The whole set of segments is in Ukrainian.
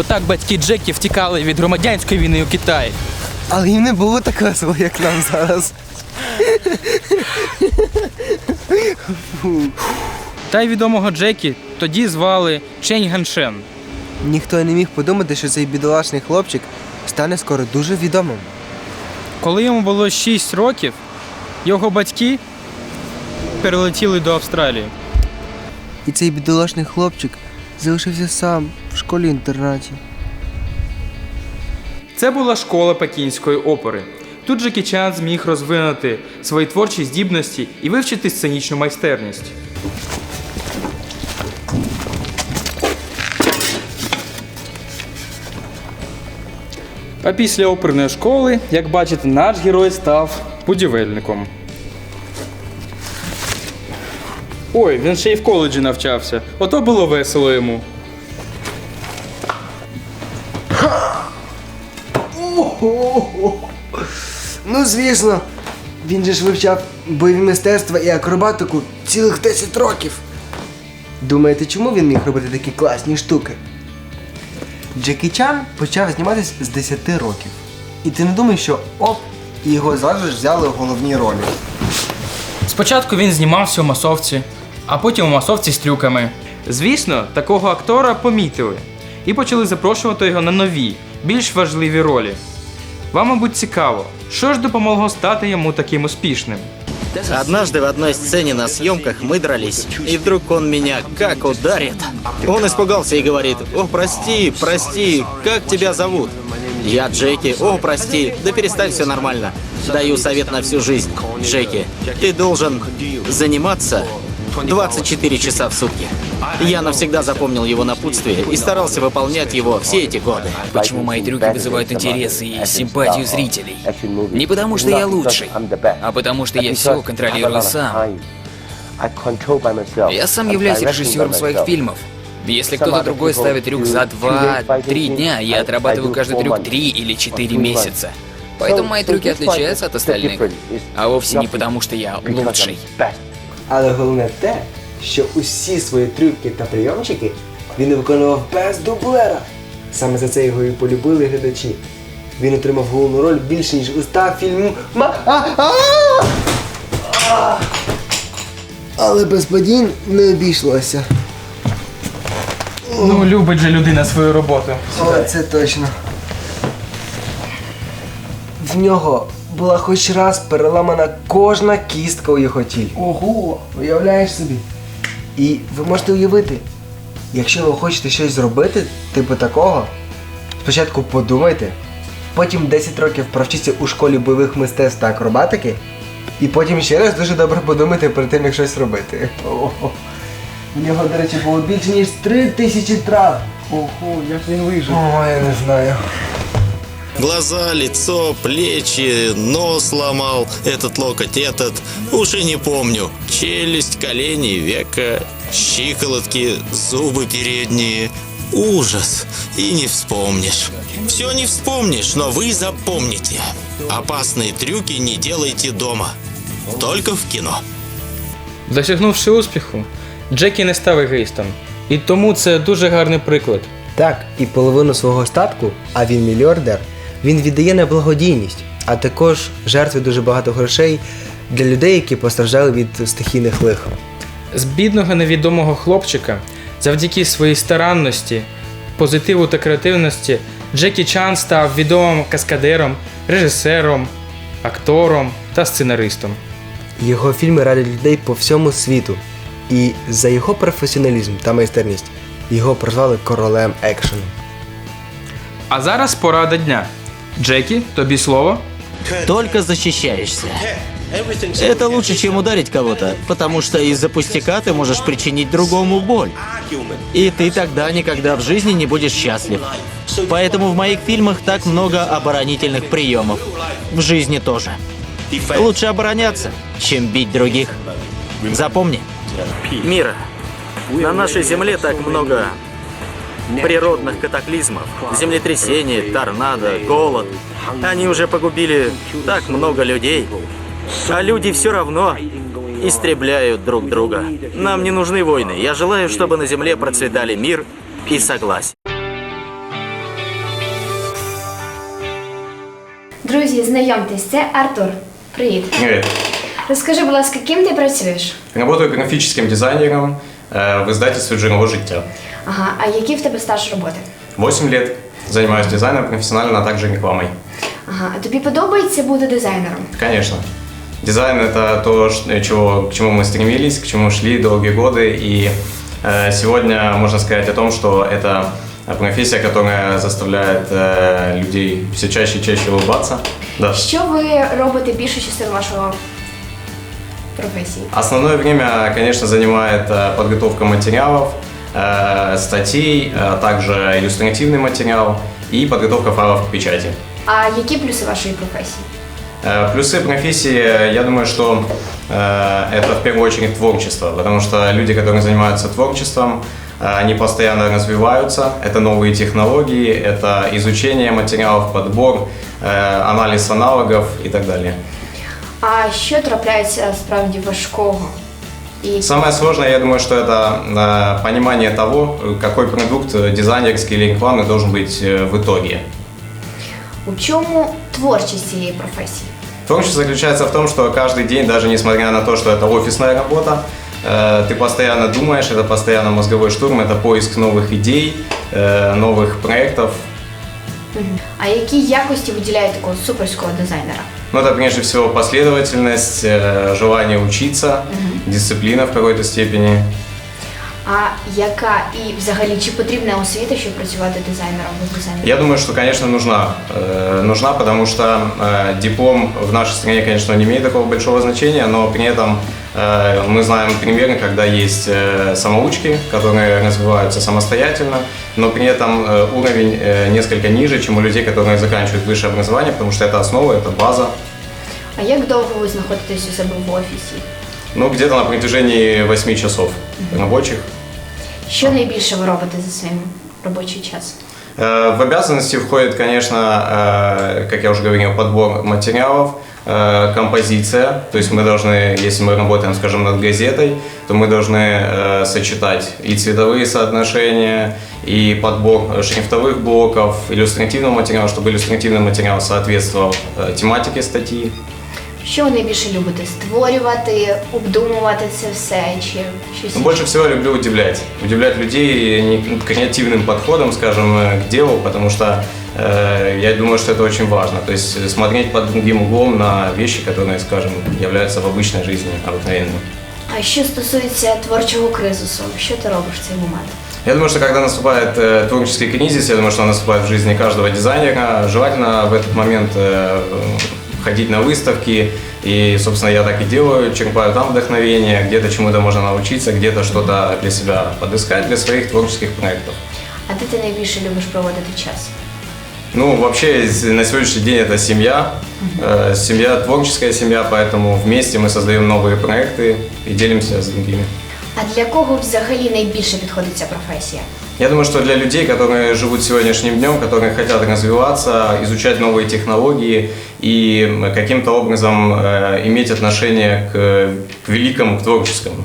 Отак батьки Джекі втікали від громадянської війни у Китаї. Але їм не було так весело, як нам зараз. Та й відомого Джекі тоді звали Чень Ганшен. Ніхто не міг подумати, що цей бідолашний хлопчик стане скоро дуже відомим. Коли йому було 6 років, його батьки перелетіли до Австралії. І цей бідолашний хлопчик залишився сам в школі-інтернаті. Це була школа пекінської опери. Тут Джекі Чан зміг розвинути свої творчі здібності і вивчити сценічну майстерність. А після оперної школи, як бачите, наш герой став будівельником. Ой, він ще й в коледжі навчався. Ото було весело йому. Ну, звісно, він же ж вивчав бойові мистецтва і акробатику цілих 10 років. Думаєте, чому він міг робити такі класні штуки? Джекі Чан почав зніматись з 10 років. І ти не думаєш, що оп, і його зразу ж взяли в головні ролі. Спочатку він знімався у масовці, а потім у масовці з трюками. Звісно, такого актора помітили і почали запрошувати його на нові, більш важливі ролі. Вам, мабуть, цікаво, що ж допомогло стати йому таким успішним. Однажды в одной сцене на съемках мы дрались, и вдруг он меня как ударит. Он испугался и говорит, «О, прости, прости, как тебя зовут?» Я Джеки, «О, прости, да перестань, все нормально». Даю совет на всю жизнь. Джеки, ты должен заниматься 24 часа в сутки. Я навсегда запомнил его напутствие и старался выполнять его все эти годы. Почему мои трюки вызывают интерес и симпатию зрителей? Не потому, что я лучший, а потому, что я все контролирую сам. Я сам являюсь режиссером своих фильмов. Если кто-то другой ставит трюк за 2-3 дня, я отрабатываю каждый трюк 3 или 4 месяца. Поэтому мои трюки отличаются от остальных. А вовсе не потому, что я лучший. Але головне те, що усі свої трюки та прийомчики він виконував без дублера. Саме за це його і полюбили глядачі. Він отримав головну роль більше, ніж у ста! А! Але без падінь не обійшлося. Ну, любить же людина свою роботу. О, це точно. В нього була хоч раз переламана кожна кістка у його тілі. Ого! Уявляєш собі? І ви можете уявити, якщо ви хочете щось зробити, типу такого, спочатку подумайте, потім 10 років провчіться у школі бойових мистецтв та акробатики, і потім ще раз дуже добре подумайте перед тим, як щось робити. Ого. У нього, до речі, було більше ніж 3 тисячі трав. Ого, як він вижив. О, я не знаю. Глаза, лицо, плечи, нос сломал, этот локоть, этот. Уж и не помню. Челюсть, колени, века, щиколотки, зубы передние. Ужас. И не вспомнишь. Все не вспомнишь, но вы запомните. Опасные трюки не делайте дома. Только в кино. Досягнувши успіху, Джекі не став егоїстом. І тому це дуже гарний приклад. Так, і половину свого статку, а він мільярдер, він віддає на благодійність, а також жертвує дуже багато грошей для людей, які постраждали від стихійних лих. З бідного невідомого хлопчика, завдяки своїй старанності, позитиву та креативності, Джекі Чан став відомим каскадером, режисером, актором та сценаристом. Його фільми радять людей по всьому світу. І за його професіоналізм та майстерність його прозвали королем екшену. А зараз порада дня. Джекі, тобі слово. Только защищаешься. Это лучше, чем ударить кого-то, потому что из-за пустяка ты можешь причинить другому боль. И ты тогда никогда в жизни не будешь счастлив. Поэтому в моих фильмах так много оборонительных приемов. В жизни тоже. Лучше обороняться, чем бить других. Запомни. Мира. На нашей земле так много природных катаклизмов, землетрясений, торнадо, голод. Они уже погубили так много людей, а люди все равно истребляют друг друга. Нам не нужны войны. Я желаю, чтобы на Земле процветали мир и согласие. Друзі, знайомтесь, це Артур. Привіт. Привіт. Розкажи, будь ласка, ким ти працюєш? Работаю графическим дизайнером. издательстве «Джерело життя». Ага, а який в тебе стаж роботи? 8 лет. Занимаюсь дизайном профессионально, а также рекламой. Ага, а тобі подобається бути дизайнером? Конечно. Дизайн – это то, ш- чего, к чему мы стремились, к чему шли долгие годы. И э, сегодня можно сказать о том, что это профессия, которая заставляет э, людей все чаще и чаще улыбаться. Да. Що ви робите більшу частину вашого професії? Основное время, конечно, занимает э, подготовка материалов, э, статей, а также иллюстративный материал и подготовка файлов к печати. А які плюси вашої професії? Э, Плюсы профессии, я думаю, что э, это в первую очередь творчество, потому что люди, которые занимаются творчеством, э, они постоянно развиваются, это новые технологии, это изучение материалов, подбор, э, анализ аналогов и так далее. А що трапляється справді важкого? І Самое сложное, я думаю, что это э, понимание того, какой продукт э, дизайнерский или рекламный должен быть э, в итоге. у чому творчість цієї професії? Творчество заключается в том, что каждый день, даже несмотря на то, что это офисная работа, э, ты постоянно думаешь, это постоянно мозговой штурм, это поиск новых идей, э, новых проектов. А які якості виділяє такого суперського дизайнера? Ну, это прежде всего последовательность, э, желание учиться, дисциплина в какой-то степени. А яка і взагалі чи потрібна освіта, щоб працювати дизайнером або дизайнером? Я думаю, что, конечно, нужна. Э, нужна, потому что э, диплом в нашей стране, конечно, не имеет такого большого значения, но при этом э, мы знаем примеры, когда есть э, самоучки, которые развиваются самостоятельно, но при этом э, уровень э, несколько ниже, чем у людей, которые заканчивают высшее образование, потому что это основа, это база. А як довго ви знаходитесь у себе в офісі? Ну, где-то на протяжении 8 часов рабочих. Що найбільше ви робите за свій робочий час? Э, В обязанности входит, конечно, э, как я уже говорил, подбор материалов, э, композиция. То есть мы должны, если мы работаем, скажем, над газетой, то мы должны э, сочетать и цветовые соотношения, и подбор шрифтовых блоков, иллюстративного материала, чтобы иллюстративный материал соответствовал э, тематике статьи. Що ви найбільше любите? Створювати, обдумувати це все чи щось? Но інше? больше всего люблю удивлять. Удивлять людей не- креативным подходом, скажем, э, к делу, потому что э, я думаю, что это очень важно. То есть э, смотреть под другим углом на вещи, которые, скажем, являются в обычной жизни обыкновенными. А що стосується творчого кризису, що ти робиш в цей момент? Я думаю, что когда наступает э, творческий кризис, я думаю, что он наступает в жизни каждого дизайнера, желательно в этот момент э, ходить на выставки. И, собственно, я так и делаю, черпаю там вдохновение, где-то чему-то можно научиться, где-то что-то для себя подыскать, для своих творческих проектов. А де ти найбільше любиш проводити час? Ну, вообще, с- на сегодняшний день это семья. Э, Семья, творческая семья, поэтому вместе мы создаем новые проекты и делимся с другими. А для кого взагалі найбільше підходить ця професія? Я думаю, что для людей, которые живут сегодняшним днем, которые хотят развиваться, изучать новые технологии и м, каким-то образом э, иметь отношение к, к великому, к творческому.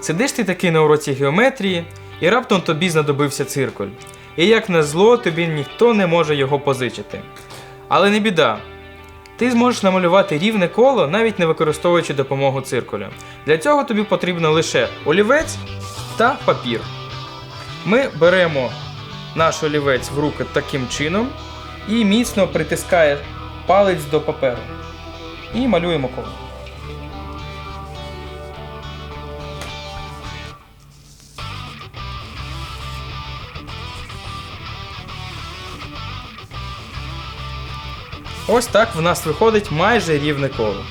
Сидиш ти таки на уроці геометрії, і раптом тобі знадобився циркуль. І як на зло, тобі ніхто не може його позичити. Але не біда. Ти зможеш намалювати рівне коло, навіть не використовуючи допомогу циркуля. Для цього тобі потрібно лише олівець та папір. Ми беремо наш олівець в руки таким чином і міцно притискає палець до паперу. І малюємо коло. Ось так в нас виходить майже рівне коло.